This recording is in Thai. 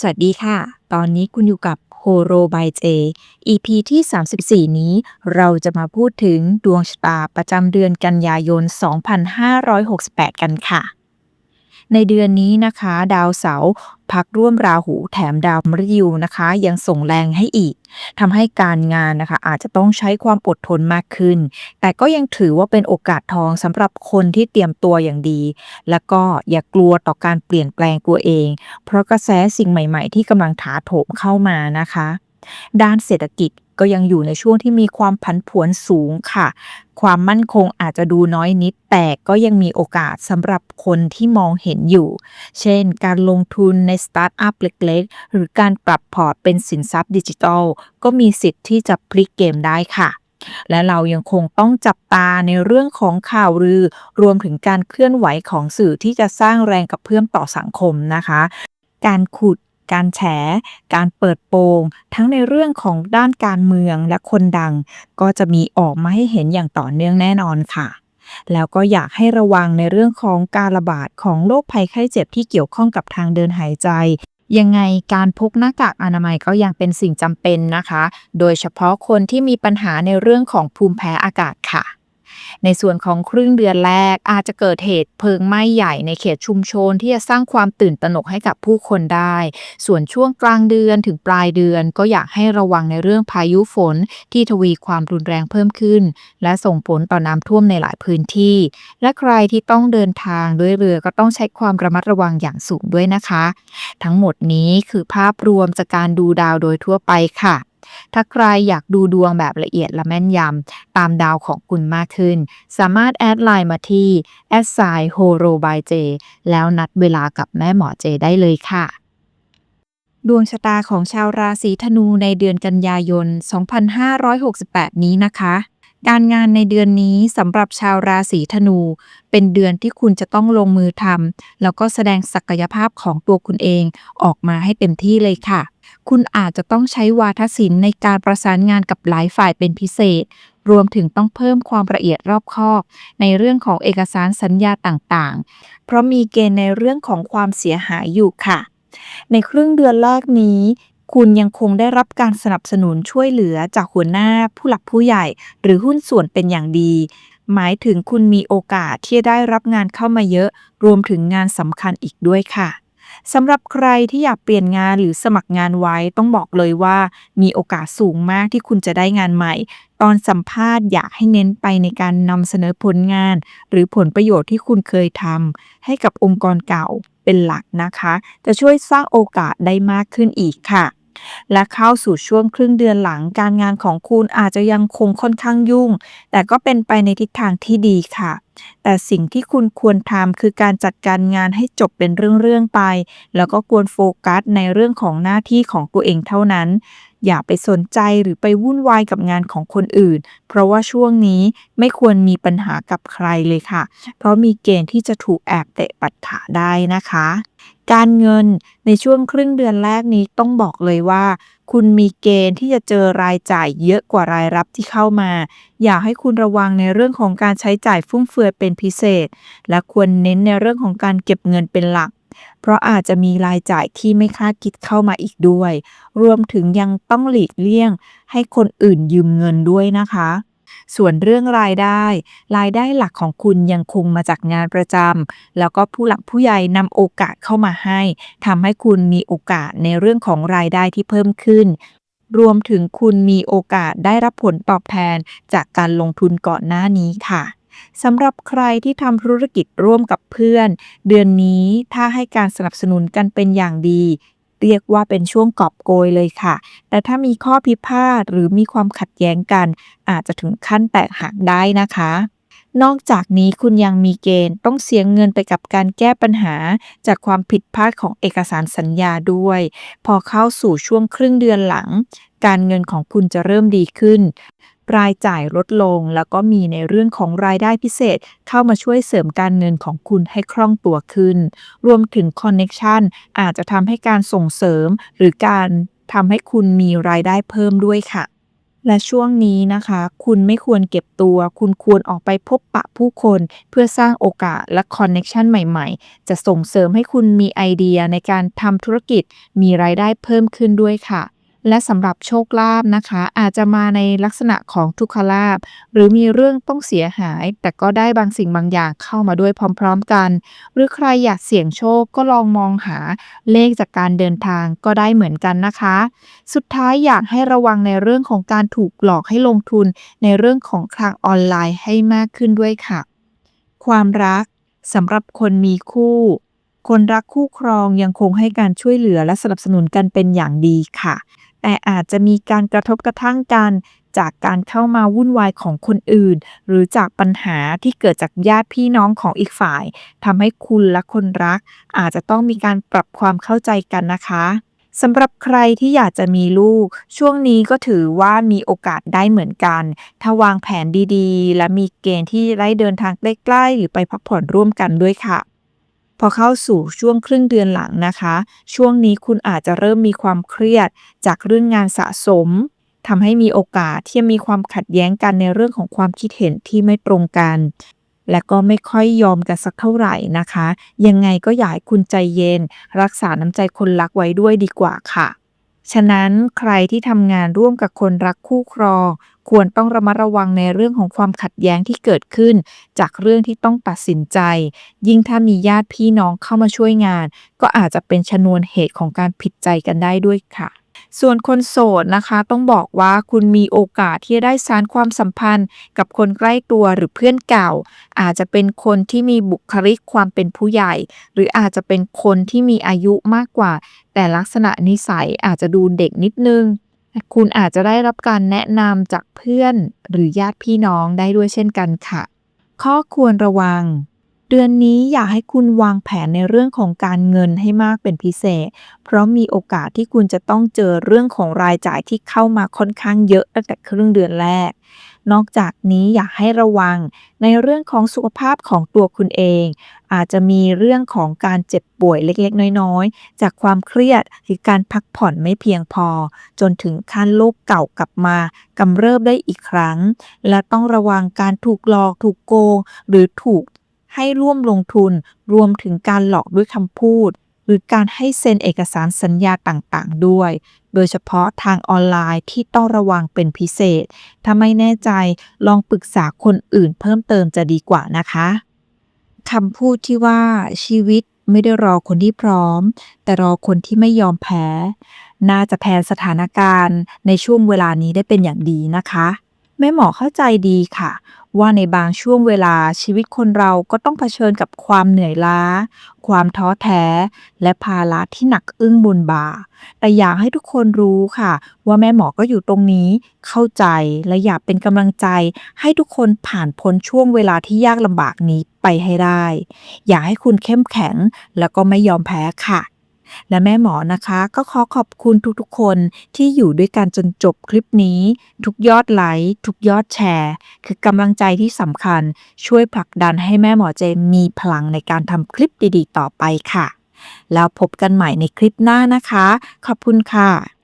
สวัสดีค่ะ ตอนนี้คุณอยู่กับโคโรบายเจ EP ที่ 34 นี้เราจะมาพูดถึงดวงชะตาประจำเดือนกันยายน 2568 กันค่ะ ในเดือนนี้นะคะ ดาวเสาร์พักร่วมราหูแถมดาวมฤตยูนะคะ ยังส่งแรงให้อีกทำให้การงานนะคะ อาจจะต้องใช้ความอดทนมากขึ้น แต่ก็ยังถือว่าเป็นโอกาสทองสำหรับคนที่เตรียมตัวอย่างดี แล้วก็อย่ากลัวต่อการเปลี่ยนแปลงตัวเอง เพราะกระแสสิ่งใหม่ ๆ ที่กำลังถาโถมเข้ามานะคะ ด้านเศรษฐกิจ ก็ยังอยู่ในช่วงที่มีความผันผวนสูงค่ะ ความมั่นคงอาจจะดูน้อยนิด แต่ก็ยังมีโอกาสสำหรับคนที่มองเห็นอยู่ เช่น การลงทุนในสตาร์ทอัพเล็กๆ หรือการปรับพอร์ตเป็นสินทรัพย์ดิจิทัล ก็มีสิทธิ์ที่จะพลิกเกมได้ค่ะและเรายังคงต้องจับตาในเรื่องของข่าวลือ รวมถึงการเคลื่อนไหวของสื่อที่จะสร้างแรงกระเพื่อมต่อสังคมนะคะ การขุด การแฉ การเปิดโปง ทั้งในเรื่องของด้านการเมืองและคนดัง ก็จะมีออกมาให้เห็นอย่างต่อเนื่องแน่นอนค่ะ แล้วก็อยากให้ระวังในเรื่องของการระบาดของโรคภัยไข้เจ็บที่เกี่ยวข้องกับทางเดินหายใจยังไงการพกหน้ากากอนามัยก็ยังเป็นสิ่งจำเป็นนะคะ โดยเฉพาะคนที่มีปัญหาในเรื่องของภูมิแพ้อากาศค่ะ ในส่วนของครึ่งเดือนแรกอาจจะเกิดเหตุเพลิงไหม้ใหญ่ในเขตชุมชนที่จะสร้างความตื่นตระหนกให้กับผู้คนได้ ส่วนช่วงกลางเดือนถึงปลายเดือนก็อยากให้ระวังในเรื่องพายุฝนที่ทวีความรุนแรงเพิ่มขึ้น และส่งผลต่อน้ำท่วมในหลายพื้นที่ และใครที่ต้องเดินทางด้วยเรือก็ต้องใช้ความระมัดระวังอย่างสูงด้วยนะคะ ทั้งหมดนี้คือภาพรวมจากการดูดาวโดยทั่วไปค่ะ ถ้าใครอยากดูดวงแบบละเอียดและแม่นยำตามดาวของคุณมากขึ้น สามารถแอดไลน์มาที่ s i h o r o by j แล้วนัดเวลากับแม่หมอเจได้เลยค่ะ ดวงชะตาของชาวราศีธนูในเดือนกันยายน 2568 นี้นะคะ การงานในเดือนนี้สำหรับชาวราศีธนู เป็นเดือนที่คุณจะต้องลงมือทำแล้วก็แสดงศักยภาพของตัวคุณเองออกมาให้เต็มที่เลยค่ะ คุณอาจจะต้องใช้วาทศิลป์ในการประสานงานกับหลายฝ่ายเป็นพิเศษ รวมถึงต้องเพิ่มความละเอียดรอบคอบ ในเรื่องของเอกสารสัญญาต่างๆ เพราะมีเกณฑ์ในเรื่องของความเสียหายอยู่ค่ะในครึ่งเดือนแรกนี้ คุณยังคงได้รับการสนับสนุนช่วยเหลือจากหัวหน้าผู้หลักผู้ใหญ่ หรือหุ้นส่วนเป็นอย่างดี หมายถึงคุณมีโอกาสที่ได้รับงานเข้ามาเยอะ รวมถึงงานสำคัญอีกด้วยค่ะสำหรับใครที่อยากเปลี่ยนงานหรือสมัครงานไว้ต้องบอกเลยว่า มีโอกาสสูงมากที่คุณจะได้งานใหม่ ตอนสัมภาษณ์อยากให้เน้นไปในการนำเสนอผลงาน หรือผลประโยชน์ที่คุณเคยทำให้กับองค์กรเก่า เป็นหลักนะคะ จะช่วยสร้างโอกาสได้มากขึ้นอีกค่ะ และเข้าสู่ช่วงครึ่งเดือนหลังการงานของคุณอาจจะยังคงค่อนข้างยุ่ง แต่ก็เป็นไปในทิศทางที่ดีค่ะ แต่สิ่งที่คุณควรทำคือการจัดการงานให้จบเป็นเรื่องๆไป แล้วก็ควรโฟกัสในเรื่องของหน้าที่ของตัวเองเท่านั้น อย่าไปสนใจหรือไปวุ่นวายกับงานของคนอื่น เพราะว่าช่วงนี้ไม่ควรมีปัญหากับใครเลยค่ะ เพราะมีเกณฑ์ที่จะถูกแอบเตะปัดขาได้นะคะ การเงินในช่วงครึ่งเดือนแรกนี้ต้องบอกเลยว่า คุณมีเกณฑ์ที่จะเจอรายจ่ายเยอะกว่ารายรับที่เข้ามา อยากให้คุณระวังในเรื่องของการใช้จ่ายฟุ่มเฟือยเป็นพิเศษ และควรเน้นในเรื่องของการเก็บเงินเป็นหลัก เพราะอาจจะมีรายจ่ายที่ไม่คาดคิดเข้ามาอีกด้วย รวมถึงยังต้องหลีกเลี่ยงให้คนอื่นยืมเงินด้วยนะคะ ส่วนเรื่องรายได้ รายได้หลักของคุณยังคงมาจากงานประจำแล้วก็ผู้หลักผู้ใหญ่นำโอกาสเข้ามาให้ทำให้คุณมีโอกาสในเรื่องของรายได้ที่เพิ่มขึ้นรวมถึงคุณมีโอกาสได้รับผลตอบแทนจากการลงทุนก่อนหน้านี้ค่ะ สำหรับใครที่ทำธุรกิจร่วมกับเพื่อน เดือนนี้ถ้าให้การสนับสนุนกันเป็นอย่างดี เรียกว่าเป็นช่วงกอบโกยเลยค่ะ แต่ถ้ามีข้อพิพาทหรือมีความขัดแย้งกัน อาจจะถึงขั้นแตกหักได้นะคะนอกจากนี้คุณยังมีเกณฑ์ต้องเสียเงินไปกับการแก้ปัญหา จากความผิดพลาดของเอกสารสัญญาด้วย พอเข้าสู่ช่วงครึ่งเดือนหลัง การเงินของคุณจะเริ่มดีขึ้น รายจ่ายลดลง แล้วก็มีในเรื่องของรายได้พิเศษ เข้ามาช่วยเสริมการเงินของคุณให้คล่องตัวขึ้น รวมถึงคอนเน็ชันอาจจะทำให้การส่งเสริม หรือการทำให้คุณมีรายได้เพิ่มด้วยค่ะและช่วงนี้นะคะ คุณไม่ควรเก็บตัว คุณควรออกไปพบปะผู้คนเพื่อสร้างโอกาสและคอนเน็ชันใหม่ๆ จะส่งเสริมให้คุณมีไอเดียในการทำธุรกิจ มีรายได้เพิ่มขึ้นด้วยค่ะ และสำหรับโชคลาภนะคะ อาจจะมาในลักษณะของทุกขลาภหรือมีเรื่องต้องเสียหาย แต่ก็ได้บางสิ่งบางอย่างเข้ามาด้วยพร้อม ๆกัน หรือใครอยากเสี่ยงโชคก็ลองมองหาเลขจากการเดินทางก็ได้เหมือนกันนะคะ สุดท้ายอยากให้ระวังในเรื่องของการถูกหลอกให้ลงทุนในเรื่องของทางออนไลน์ให้มากขึ้นด้วยค่ะ ความรักสำหรับคนมีคู่คนรักคู่ครองยังคงให้การช่วยเหลือและสนับสนุนกันเป็นอย่างดีค่ะ แต่อาจจะมีการกระทบกระทั่งกันจากการเข้ามาวุ่นวายของคนอื่น หรือจากปัญหาที่เกิดจากญาติพี่น้องของอีกฝ่ายทำให้คุณและคนรัก อาจจะต้องมีการปรับความเข้าใจกันนะคะสำหรับใครที่อยากจะมีลูก ช่วงนี้ก็ถือว่ามีโอกาสได้เหมือนกัน ถ้าวางแผนดีๆ และมีเกณฑ์ที่ได้เดินทางใกล้ๆ หรือไปพักผ่อนร่วมกันด้วยค่ะ พอเข้าสู่ช่วงครึ่งเดือนหลังนะคะ ช่วงนี้คุณอาจจะเริ่มมีความเครียดจากเรื่องงานสะสมทำให้มีโอกาสที่มีความขัดแย้งกันในเรื่องของความคิดเห็นที่ไม่ตรงกัน และก็ไม่ค่อยยอมกันสักเท่าไหร่นะคะ ยังไงก็อยากให้คุณใจเย็น รักษาน้ำใจคนรักไว้ด้วยดีกว่าค่ะ ฉะนั้นใครที่ทำงานร่วมกับคนรักคู่ครอง ควรต้องระมัดระวังในเรื่องของความขัดแย้งที่เกิดขึ้น จากเรื่องที่ต้องตัดสินใจ ยิ่งถ้ามีญาติพี่น้องเข้ามาช่วยงาน ก็อาจจะเป็นชนวนเหตุของการผิดใจกันได้ด้วยค่ะ ส่วนคนโสดนะคะ ต้องบอกว่าคุณมีโอกาสที่จะได้สานความสัมพันธ์ กับคนใกล้ตัวหรือเพื่อนเก่า อาจจะเป็นคนที่มีบุคลิกความเป็นผู้ใหญ่ หรืออาจจะเป็นคนที่มีอายุมากกว่า แต่ลักษณะนิสัยอาจจะดูเด็กนิดนึง คุณอาจจะได้รับการแนะนำจากเพื่อนหรือญาติพี่น้องได้ด้วยเช่นกันค่ะ ข้อควรระวัง เดือนนี้อยากให้คุณวางแผนในเรื่องของการเงินให้มากเป็นพิเศษ เพราะมีโอกาสที่คุณจะต้องเจอเรื่องของรายจ่ายที่เข้ามาค่อนข้างเยอะตั้งแต่ครึ่งเดือนแรก นอกจากนี้อยากให้ระวังในเรื่องของสุขภาพของตัวคุณเอง อาจจะมีเรื่องของการเจ็บป่วยเล็กๆ น้อยๆ จากความเครียดหรือการพักผ่อนไม่เพียงพอ จนถึงขั้นโรคเก่ากลับมากำเริบได้อีกครั้ง และต้องระวังการถูกหลอกถูกโกง หรือถูก ให้ร่วมลงทุนรวมถึงการหลอกด้วยคำพูด หรือการให้เซ็นเอกสารสัญญาต่างๆ ด้วย โดยเฉพาะทางออนไลน์ที่ต้องระวังเป็นพิเศษ ถ้าไม่แน่ใจลองปรึกษาคนอื่นเพิ่มเติมจะดีกว่านะคะคำพูดที่ว่าชีวิตไม่ได้รอคนที่พร้อม แต่รอคนที่ไม่ยอมแพ้ น่าจะแทนสถานการณ์ในช่วงเวลานี้ได้เป็นอย่างดีนะคะแม่หมอเข้าใจดีค่ะ ว่าในบางช่วงเวลาชีวิตคนเราก็ต้องเผชิญกับความเหนื่อยล้า ความท้อแท้ และภาระที่หนักอึ้งบนบ่า แต่อยากให้ทุกคนรู้ค่ะ ว่าแม่หมอก็อยู่ตรงนี้เข้าใจและอยากเป็นกำลังใจ ให้ทุกคนผ่านพ้นช่วงเวลาที่ยากลำบากนี้ไปให้ได้ อยากให้คุณเข้มแข็ง แล้วก็ไม่ยอมแพ้ค่ะ และแม่หมอนะคะก็ขอขอบคุณทุกๆ คนที่อยู่ด้วยกันจนจบคลิปนี้ ทุกยอดไลค์ทุกยอดแชร์ คือกำลังใจที่สำคัญช่วยผลักดันให้แม่หมอเจมมีพลังในการทำคลิปดีๆ ต่อไปค่ะ แล้วพบกันใหม่ในคลิปหน้านะคะ ขอบคุณค่ะ